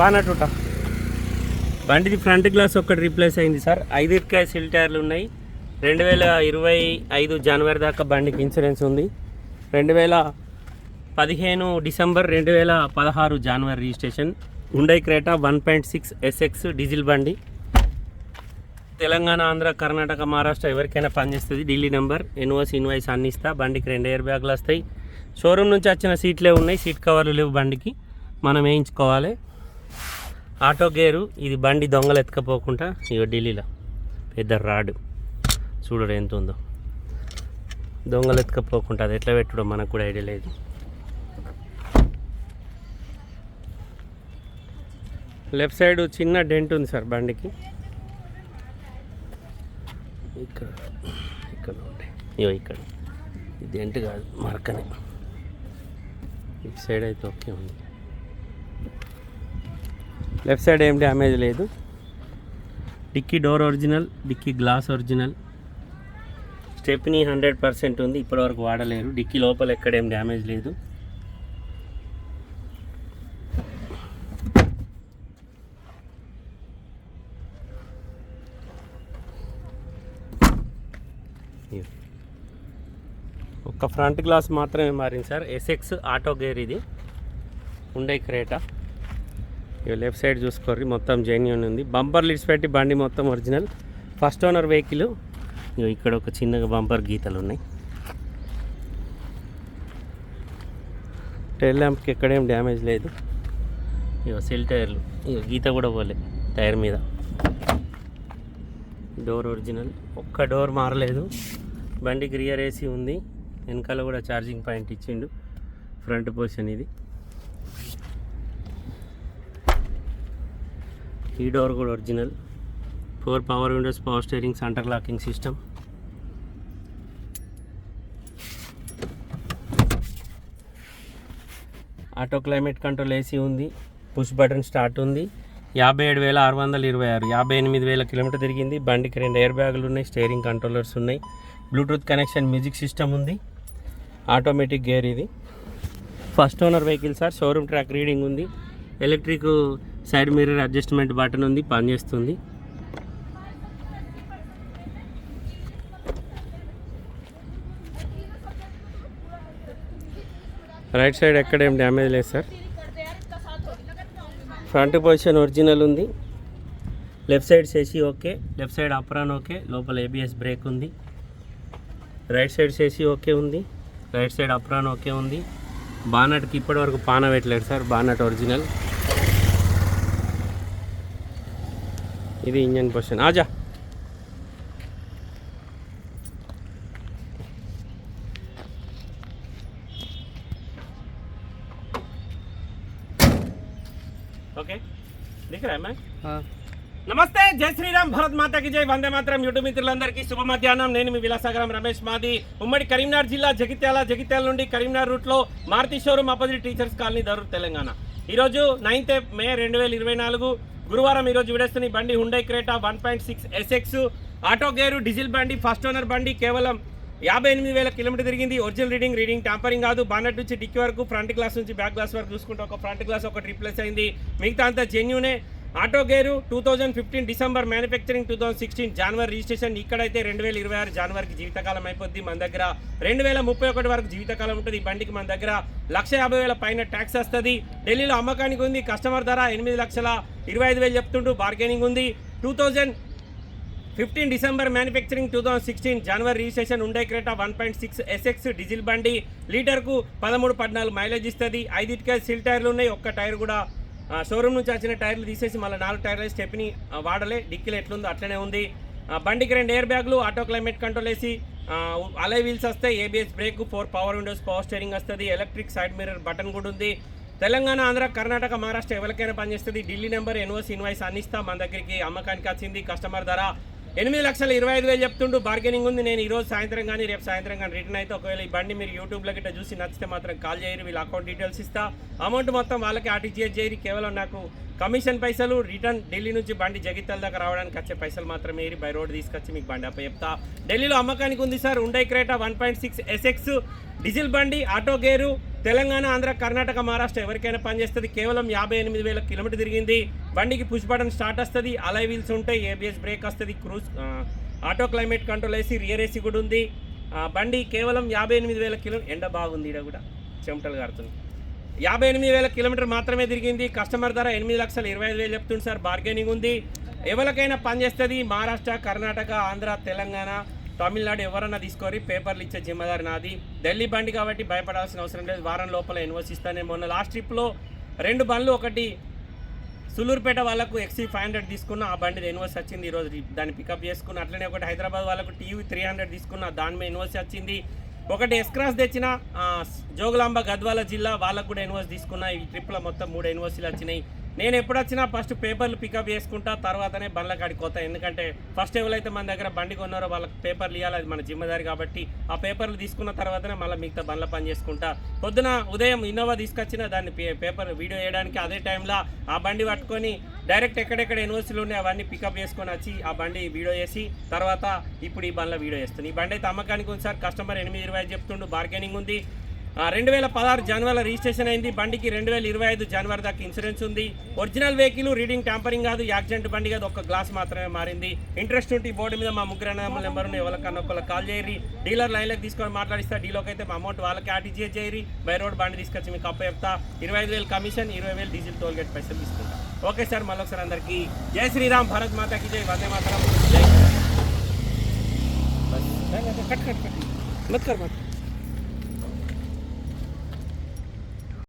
బానట్టుట బండిది front glass ఒక్కటి replace అయింది సార్. ఐదు ఇటుకాయ సిల్ టైర్లు ఉన్నాయి. రెండు వేల ఇరవై ఐదు జనవరి దాకా బండికి ఇన్సూరెన్స్ ఉంది. రెండు వేల పదిహేను డిసెంబర్ రెండు వేల పదహారు జనవరి registration. Hyundai Creta one point six SX diesel బండి. తెలంగాణ ఆంధ్ర కర్ణాటక మహారాష్ట్ర ఎవరికైనా పనిచేస్తుంది ఢిల్లీ నెంబర్ ఎన్ఓస్ ఇన్వాయిస్ అన్ని ఇస్తా. బండికి రెండు ఎయిర్ బ్యాగులు వస్తాయి. షోరూమ్ నుంచి వచ్చిన సీట్లే ఉన్నాయి. సీట్ కవర్లు లేవు బండికి. మనం వేయించుకోవాలి. ఆటో గేరు ఇది బండి దొంగలు ఎత్తుకపోకుండా ఇగో ఢిల్లీలో. పెద్ద రాడు. చూడరు ఎంత ఉందో. దొంగలు ఎత్తుకపోకుండా అది ఎట్లా పెట్టుడో మనకు కూడా ఐడియా లేదు. లెఫ్ట్ సైడ్ చిన్న డెంట్ ఉంది సార్ బండికి. ఇక్కడ ఇక్కడ ఉంటాయి ఇయో ఇక్కడ. ఇది డెంట్ కాదు మరకనే. ఇటు సైడ్ అయితే ఓకే ఉంది. లెఫ్ట్ సైడ్ ఏం డ్యామేజ్ లేదు. Dicky door original dicky glass original. Stepney hundred percent ఉంది ఇప్పటివరకు వాడలేరు. డిక్కీ లోపల ఎక్కడేం డ్యామేజ్ లేదు. ఒక ఒక్క ఫ్రంట్ గ్లాస్ మాత్రమే మారింది సార్. ఎస్ఎక్స్ ఆటో గేర్ ఇది. ఉండే క్రేటా. ఇక లెఫ్ట్ సైడ్ చూసుకోర్రి మొత్తం జెన్యున్ ఉంది. బంపర్ లిడ్స్ పెట్టి బండి మొత్తం ఒరిజినల్ ఫస్ట్ ఓనర్ వెహికల్ ఇగో ఇక్కడ ఒక చిన్నగా బంపర్ గీతలు ఉన్నాయి. టైర్ ల్యాంప్కి ఎక్కడేం డ్యామేజ్ లేదు. ఇగో సెల్ టైర్లు ఇగో గీత కూడా పోలే టైర్ మీద. డోర్ ఒరిజినల్ ఒక్క డోర్ మారలేదు. బండికి రియర్ ఏసీ ఉంది. వెనకాల కూడా ఛార్జింగ్ పాయింట్ ఇచ్చిండు. ఫ్రంట్ పొజిషన్ ఇది. ఈ డోర్ కూడా original. Four power windows power steering centre locking system. Auto climate control AC ఉంది. పుష్ బటన్ స్టార్ట్ ఉంది. యాభై ఏడు వేల ఆరు వందల ఇరవై ఆరు యాభై ఎనిమిది వేల కిలోమీటర్ తిరిగింది. బండికి రెండు ఎయిర్ బ్యాగులు ఉన్నాయి స్టీరింగ్ కంట్రోలర్స్ ఉన్నాయి. బ్లూటూత్ కనెక్షన్ మ్యూజిక్ సిస్టమ్ ఉంది. ఆటోమేటిక్ గేర్ ఇది. First owner vehicle sir showroom track reading ఉంది. Electric side mirror adjustment button ఉంది పనిచేస్తుంది రైట్ సైడ్ ఎక్కడేం డ్యామేజ్ లేదు సార్. ఫ్రంట్ పొజిషన్ ఒరిజినల్ ఉంది. లెఫ్ట్ సైడ్ సేసి okay left side apron okay లోపల ఏబిఎస్ బ్రేక్ ఉంది. రైట్ సైడ్ చేసి ఓకే ఉంది రైట్ సైడ్ అప్రాన్ ఓకే ఉంది. బానట్కి ఇప్పటివరకు పాన పెట్టలేదు సార్ బానట్ ఒరిజినల్. ఇది ఇంజన్ పొజిషన్ ఆజా. ఓకే నమస్తే జై శ్రీరామ్ భరత్ మాతకి జై వందే మాత్రం యూట్యూబ్ మిత్రులందరికీ శుభ మధ్యాహ్నం. నేను మీ విలాసాగరం రమేష్ మాది. ఉమ్మడి కరీంనగర్ జిల్లా జగిత్యాల జగిత్యాల నుండి కరీంనగర్ రూట్లో Maruti showroom opposite teachers colony Darur Telangana. ఈరోజు నైన్త్ మే రెండు వేల ఇరవై నాలుగు. గురువారం ఈరోజు విడేస్తున్న ఈ బండి Hyundai Creta one point six SX auto gear diesel బండి ఫస్ట్ ఓనర్ బండి కేవలం యాభై ఎనిమిది వేల కిలోమీటర్ తిరిగింది. ఒరిజినల్ రీడింగ్ రీడింగ్ టాంపరింగ్ కాదు. బానట్ నుంచి డిక్కి వరకు ఫ్రంట్ గ్లాస్ నుంచి బ్యాక్ గ్లాస్ వరకు చూసుకుంటే ఒక ఫ్రంట్ గ్లాస్ ఒకటి రిప్లేస్ అయింది. మిగతా అంతా జెన్యూనే auto gear two thousand fifteen December manufacturing two thousand sixteen జనవరి రిజిస్ట్రేషన్. ఇక్కడైతే రెండు వేల ఇరవై ఆరు జనవరికి జీవితకాలం అయిపోద్ది మన దగ్గర. రెండు వేల ముప్పై ఒకటి వరకు జీవితకాలం ఉంటుంది. ఈ బండికి మన దగ్గర లక్ష యాభై వేల పైన ట్యాక్స్ వస్తుంది. ఢిల్లీలో అమ్మకానికి ఉంది. కస్టమర్ ధర ఎనిమిది లక్షల ఇరవై ఐదు వేలు చెప్తుంటూ బార్గెనింగ్ ఉంది. Two thousand fifteen December manufacturing two thousand sixteen జనవరి రిజిస్ట్రేషన్ ఉండే Creta one point six SX diesel బండి. లీటర్కు పదమూడు పద్నాలుగు మైలేజ్ ఇస్తుంది. ఐదిటికే సిల్ టైర్లు ఉన్నాయి. ఒక్క టైర్ కూడా షోరూమ్ నుంచి వచ్చిన టైర్లు తీసేసి మళ్ళీ నాలుగు టైర్లు స్టెప్ని వాడలే డిక్కీలు ఎట్లుందో అట్లనే ఉంది. బండికి రెండు ఎయిర్ బ్యాగ్లు ఆటో క్లైమేట్ కంట్రోల్ వేసి అలై వీల్స్ వస్తాయి ABS brake four power windows power steering వస్తుంది ఎలక్ట్రిక్ సైడ్ మిర్రర్ బటన్ కూడా ఉంది. తెలంగాణ ఆంధ్ర కర్ణాటక మహారాష్ట్ర ఎవరికైనా పనిచేస్తుంది? ఢిల్లీ నెంబర్ ఎన్ఓస్ ఇన్వాయిస్ అన్నిస్తా మన దగ్గరికి అమ్మకానికి వచ్చింది కస్టమర్ ధర. ఎనిమిది లక్షల ఇరవై ఐదు వేలు చెప్తుంటూ బార్గెనింగ్ ఉంది. నేను ఈ రోజు సాయంత్రం కానీ రేపు సాయంత్రం కానీ రిటర్న్ అయితే ఒకవేళ ఈ బండి మీరు యూట్యూబ్లో గిట్ట చూసి నచ్చితే మాత్రం కాల్ చేయరు. వీళ్ళ అకౌంట్ డీటెయిల్స్ ఇస్తా. అమౌంట్ మొత్తం వాళ్ళకి ఆర్టీజీఎస్ చేయరు. కేవలం నాకు కమిషన్ పైసలు రిటర్న్ ఢిల్లీ నుంచి బండి జగిత్యాల దాకా రావడానికి వచ్చే పైసలు మాత్రమే ఏరి బై రోడ్ తీసుకొచ్చి మీకు బండి అప్ప చెప్తా ఢిల్లీలో అమ్మకానికి ఉంది సార్ ఉండే Creta one point six SX diesel బండి ఆటో గేరు తెలంగాణ ఆంధ్ర కర్ణాటక మహారాష్ట్ర ఎవరికైనా పనిచేస్తుంది. కేవలం యాభై ఎనిమిది వేల కిలోమీటర్ తిరిగింది. బండికి పుష్ బటన్ స్టార్ట్ వస్తుంది అలై వీల్స్ ఉంటాయి ఏబిఎస్ బ్రేక్ వస్తుంది క్రూజ్ ఆటో క్లైమేట్ కంట్రోల్ వేసి రియర్ ఏసీ కూడా ఉంది. బండి కేవలం యాభై ఎనిమిది వేల కిలో ఎండ బాగుంది ఇక్కడ కూడా చెమటలు కారుతుంది యాభై ఎనిమిది వేల కిలోమీటర్ మాత్రమే తిరిగింది. కస్టమర్ ధర ఎనిమిది లక్షల ఇరవై ఐదు వేలు చెప్తుంది సార్. బార్గెనింగ్ ఉంది. ఎవరికైనా పనిచేస్తుంది మహారాష్ట్ర కర్ణాటక ఆంధ్ర తెలంగాణ తమిళనాడు ఎవరన్నా తీసుకొని పేపర్లు ఇచ్చే జిమ్మదారి నాది. ఢిల్లీ బండి కాబట్టి భయపడాల్సిన అవసరం లేదు. వారం లోపల ఇన్వెస్ట్ ఇస్తానే. మొన్న లాస్ట్ ట్రిప్లో రెండు బండ్లు ఒకటి సులూరుపేట వాళ్ళకు ఎక్సీ ఫైవ్ హండ్రెడ్ తీసుకున్న. ఆ బండి ఇన్వెస్ట్ వచ్చింది. ఈరోజు దాన్ని పికప్ చేసుకున్న. అట్లనే ఒకటి హైదరాబాద్ వాళ్ళకు టీవీ త్రీ హండ్రెడ్ తీసుకున్న. దాని మీద ఇన్వెస్ట్ వచ్చింది. ఒకటి ఎస్క్రాస్ తెచ్చిన జోగులాంబ గద్వాల జిల్లా వాళ్ళకు కూడా యూనివర్సిటీ తీసుకున్న. ఈ ట్రిప్లో మొత్తం మూడు యూనివర్సిటీలు వచ్చినాయి. నేను ఎప్పుడు వచ్చినా ఫస్ట్ పేపర్లు పికప్ చేసుకుంటా తర్వాతనే బండ్ల కాడికి పోతా. ఎందుకంటే ఫస్ట్ ఎవరైతే మన దగ్గర బండి కొన్నారో వాళ్ళకి పేపర్లు ఇవ్వాలి అది మన జిమ్మదారి కాబట్టి ఆ పేపర్లు తీసుకున్న తర్వాతనే మళ్ళీ మిగతా బండ్ల పని చేసుకుంటా. పొద్దున ఉదయం ఇన్నోవా తీసుకొచ్చిన దాన్ని పే- పేపర్ వీడియో వేయడానికి అదే టైంలో ఆ బండి పట్టుకొని డైరెక్ట్ ఎక్కడెక్కడ యూనివర్సిటీలు ఉన్నాయి అవన్నీ పికప్ చేసుకొని వచ్చి ఆ బండి వీడియో చేసి తర్వాత ఇప్పుడు ఈ బండ్ల వీడియో చేస్తుంది ఈ బండి అయితే అమ్మకానికి ఉంది సార్ కస్టమర్ ఎనిమిది ఇరవై చెప్తుండు బార్గెనింగ్ ఉంది. రెండు వేల పదహారు జనవరిలో రిజిస్ట్రేషన్ అయింది. బండికి రెండు వేల ఇరవై ఐదు జనవరి దాకా ఇన్సూరెన్స్ ఉంది. ఒరిజినల్ వెహికల్ రీడింగ్ ట్యాంపరింగ్ కాదు యాక్సిడెంట్ బండి కాదు ఒక గ్లాస్ మాత్రమే మారింది. ఇంట్రెస్ట్ ఉంటే బోర్డు మీద మా ముగ్గురు అన్నదమ్ముల నెంబర్ ఉంది ఎవరికన్నా ఒకళ్ళకి కాల్ చేయరి డీలర్ లైన్లోకి తీసుకొని మాట్లాడిస్తా. డీలోకి అయితే మా అమౌంట్ వాళ్ళకి ఆర్టీజీఎస్ చేయరి బై రోడ్ బండి తీసుకొచ్చి మీకు అప్ప చెప్తా. ఇరవై ఐదు వేలు కమిషన్ ఇరవై వేలు డీజిల్ టోల్ గేట్ పైసలు తీసుకుంటా. ఓకే సార్ మళ్ళొకసారి అందరికీ జై శ్రీరామ్ భారత్ మాతాకి జై వందే మాతరం. జై కట్ కట్ కట్ మత్ కర్